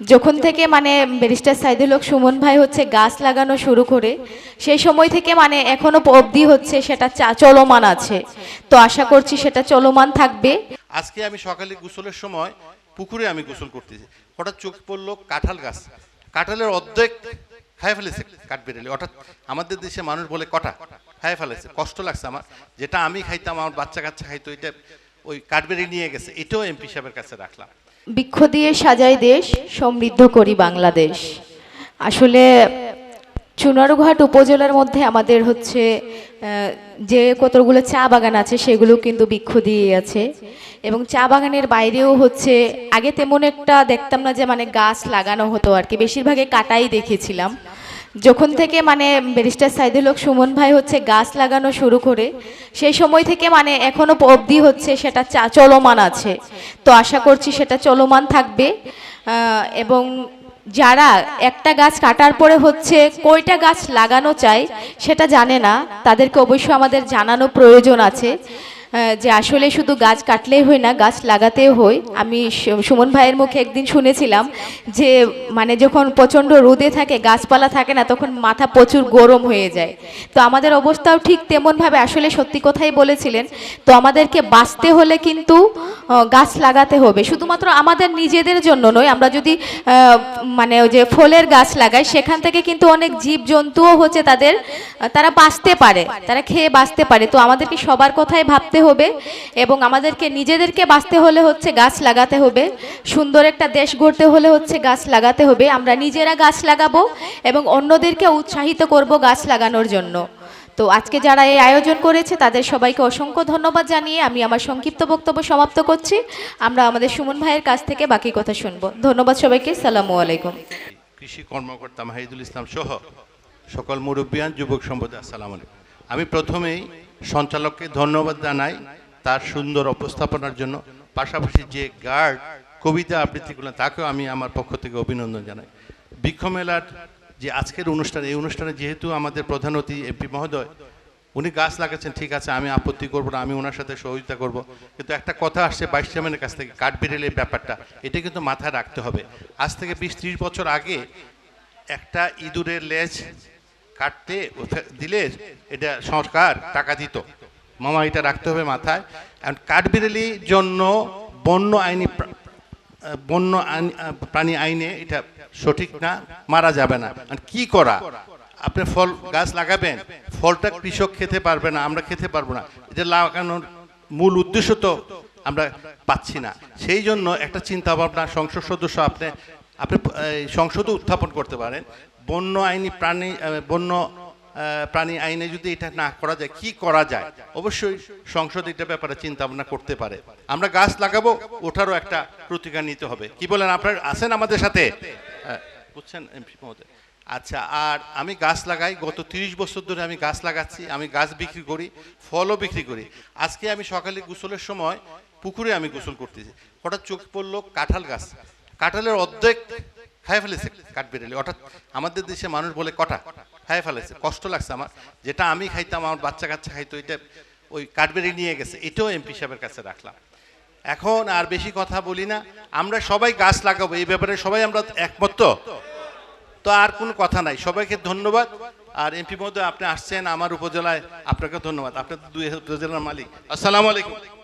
যখন থেকে মানে ব্যারিস্টার সাইদুল হক সুমন ভাই হচ্ছে গাছ লাগানো শুরু করে, সেই সময় থেকে মানে এখনও অবধি হচ্ছে সেটা চলমান আছে। তো আশা করছি সেটা চলমান থাকবে। আজকে আমি সকালে গোসলের সময় পুকুরে আমি গোসল করতেছি। হঠাৎ চোখ পড়ল কাঁঠাল গাছ। কাঁঠালের অর্ধেক খাই ফেলেছে কাঠবেড়ালি। অর্থাৎ আমাদের দেশে মানুষ বলে কটা খাই ফেলেছে। কষ্ট লাগছে আমার। যেটা আমি খাইতাম, আমার বাচ্চা কাচ্চা খাইতো, এটা ওই কাঠবেড়ি নিয়ে গেছে। এটাও এমপি সাহেবের কাছে রাখলাম। বৃক্ষ দিয়ে সাজাই দেশ, সমৃদ্ধ করি বাংলাদেশ। আসলে চুনারুঘাট উপজেলার মধ্যে আমাদের হচ্ছে যে কতগুলো চা বাগান আছে সেগুলো কিন্তু বৃক্ষ দিয়ে আছে। এবং চা বাগানের বাইরেও হচ্ছে, আগে তেমন একটা দেখতাম না যে মানে গাছ লাগানো হতো আর কি। বেশিরভাগে কাটাই দেখেছিলাম। যখন থেকে মানে ব্যারিস্টার সাইদুল হক সুমন ভাই হচ্ছে গাছ লাগানো শুরু করে, সেই সময় থেকে মানে এখনও অবধি হচ্ছে সেটা চলমান আছে। তো আশা করছি সেটা চলমান থাকবে। এবং যারা একটা গাছ কাটার পরে হচ্ছে কয়টা গাছ লাগানো চাই সেটা জানে না। তাদেরকে অবশ্যই আমাদের জানানো প্রয়োজন আছে। যে আসলে শুধু গাছ কাটলেই হয় না, গাছ লাগাতেও হয়। আমি সুমন ভাইয়ের মুখে একদিন শুনেছিলাম যে মানে যখন প্রচণ্ড রোদে থাকে, গাছপালা থাকে না, তখন মাথা প্রচুর গরম হয়ে যায়। তো আমাদের অবস্থাও ঠিক তেমনভাবে, আসলে সত্যি কথাই বলেছিলেন। তো আমাদেরকে বাঁচতে হলে কিন্তু গাছ লাগাতে হবে। শুধুমাত্র আমাদের নিজেদের জন্য নয়, আমরা যদি মানে যে ফলের গাছ লাগাই, সেখান থেকে কিন্তু অনেক জীব জন্তুও হচ্ছে তাদের, তারা বাঁচতে পারে, তারা খেয়ে বাঁচতে পারে। তো আমাদেরকে সবার কথাই ভাবতে হবে এবং আমাদেরকে নিজেদেরকে বাঁচতে হলে হচ্ছে গাছ লাগাতে হবে। সুন্দর একটা দেশ গড়তে হলে হচ্ছে গাছ লাগাতে হবে। আমরা নিজেরা গাছ লাগাবো এবং অন্যদেরকে উৎসাহিত করব গাছ লাগানোর জন্য। তো আজকে যারা এই আয়োজন করেছে, তাদের সবাইকে অসংখ্য ধন্যবাদ জানিয়ে আমি আমার সংক্ষিপ্ত বক্তব্য সমাপ্ত করছি। আমরা আমাদের সুমন ভাইয়ের কাছ থেকে বাকি কথা শুনব। ধন্যবাদ সবাইকে। সালামু আলাইকুম। কৃষি কর্মকর্তা মাহিদুল ইসলাম সহ সকল মুরব্বিয়ান, যুবক সম্প্রদায়, আসসালামু আলাইকুম। আমি প্রথমেই সঞ্চালককে ধন্যবাদ জানাই তার সুন্দর উপস্থাপনার জন্য। পাশাপাশি যে গার্ড, কবিতা আবৃত্তি করলেন, তাকেও আমি আমার পক্ষ থেকে অভিনন্দন জানাই। বৃক্ষ মেলার যে আজকের অনুষ্ঠান, এই অনুষ্ঠানে যেহেতু আমাদের প্রধান অতিথি এমপি মহোদয়, উনি গাছ লাগাচ্ছেন, ঠিক আছে, আমি আপত্তি করব না, আমি ওনার সাথে সহযোগিতা করব। কিন্তু একটা কথা আসছে বাইশ চেয়ারম্যানের কাছ থেকে কাঠ বেরেলের ব্যাপারটা, এটা কিন্তু মাথায় রাখতে হবে। আজ থেকে বিশ ত্রিশ বছর আগে একটা ইঁদুরের লেজ কাটতে দিলে এটা সরকার টাকা দিত। মামা এটা রাখতে হবে মাথায়। কারণ কাঠবিড়ালির জন্য বন্য আইনি বন্য প্রাণী আইনে এটা সঠিক না, মারা যাবে না। কি করা? আপনি ফল গাছ লাগাবেন, ফলটা কৃষক খেতে পারবে না, আমরা খেতে পারব না। এটা লাগানোর মূল উদ্দেশ্য তো আমরা পাচ্ছি না। সেই জন্য একটা চিন্তা ভাবনা সংসদ সদস্য আপনি আপনি সংসদে উত্থাপন করতে পারেন। বন্য আইনি প্রাণী বন্য প্রাণী আইনে যদি এটা না করা যায়, কি করা যায়? অবশ্যই সংসদ এটা ব্যাপারে চিন্তা ভাবনা করতে পারে। আমরা গাছ লাগাবো ওঠারও একটা প্রতিকার নিতে হবে। কি বলেন আপনার? আছেন আমাদের সাথে? বুঝছেন এমপি মহোদয়? আচ্ছা আর আমি গাছ লাগাই, গত তিরিশ বছর ধরে আমি গাছ লাগাচ্ছি, আমি গাছ বিক্রি করি, ফলও বিক্রি করি। আজকে আমি সকালে গোসলের সময় পুকুরে আমি গোসল করতেছি। হঠাৎ চোখ পড়ল কাঁঠাল গাছ। কাঁঠালের অর্ধেক খাই ফেলেছে কাঠবেড়ালি। অর্থাৎ আমাদের দেশে মানুষ বলে কটা? খাই ফেলেছে। কষ্ট লাগছে আমার। যেটা আমি খাইতাম, আমার বাচ্চা কাচ্চা খাইতো, এটা ওই কাঠবেড়ি নিয়ে গেছে। এটাও এমপি সাহেবের কাছে রাখলাম। এখন আর বেশি কথা বলি না। আমরা সবাই গাছ লাগাবো। এই ব্যাপারে সবাই আমরা একমত তো? তো আর কোনো কথা নাই। সবাইকে ধন্যবাদ। আর এমপি মহোদয়, আপনি আসছেন আমার উপজেলায়। আপনাকে ধন্যবাদ। আপনার দুই উপজেলার মালিক। আসসালামু আলাইকুম।